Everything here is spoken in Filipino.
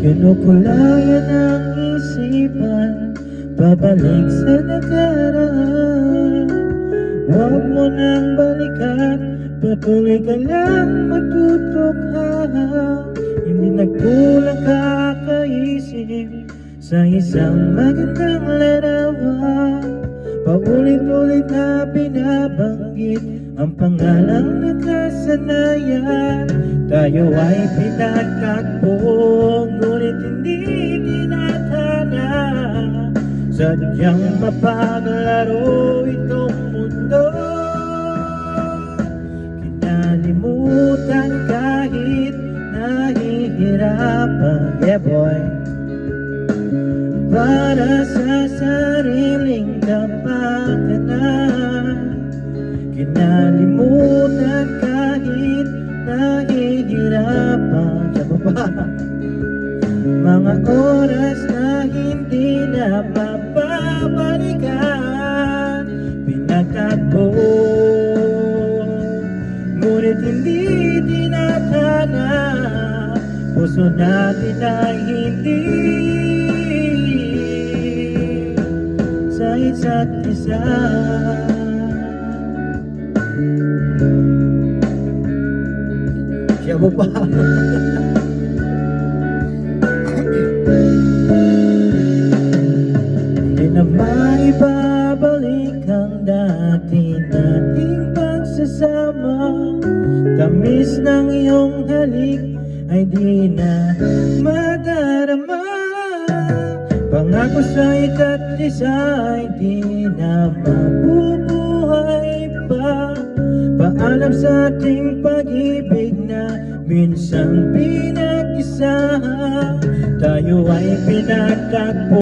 Kinukulayan ang isipan. Babalik sa nakaraan. Huwag mo nang balikan. Patuloy ka lang magtutukhahan Hindi nagkulang kakaisip Sa isang magandang larawan. Paulit-ulit na binabanggit Ang pangalang nakasanayan. Tayo ay pinagtagpo Sadyang mapaglaro itong mundo. Kinalimutan kahit nahihirapan Yeah boy. Para sa sariling kapakanan Kinalimutan kahit nahihirapan Sa baba Mga oras na hindi na mapapalikan Pinagtagpo Ngunit hindi tinatana Puso natin ay hindi. Sa isa't isa. Siya mo pa pagsasama Tamis ng iyong halik ay di na madarama. Pangako sa ika't isa ay di na mabubuhay pa. Paalam sa ating pag-ibig na minsan pinag-isa Tayo ay pinagtagpo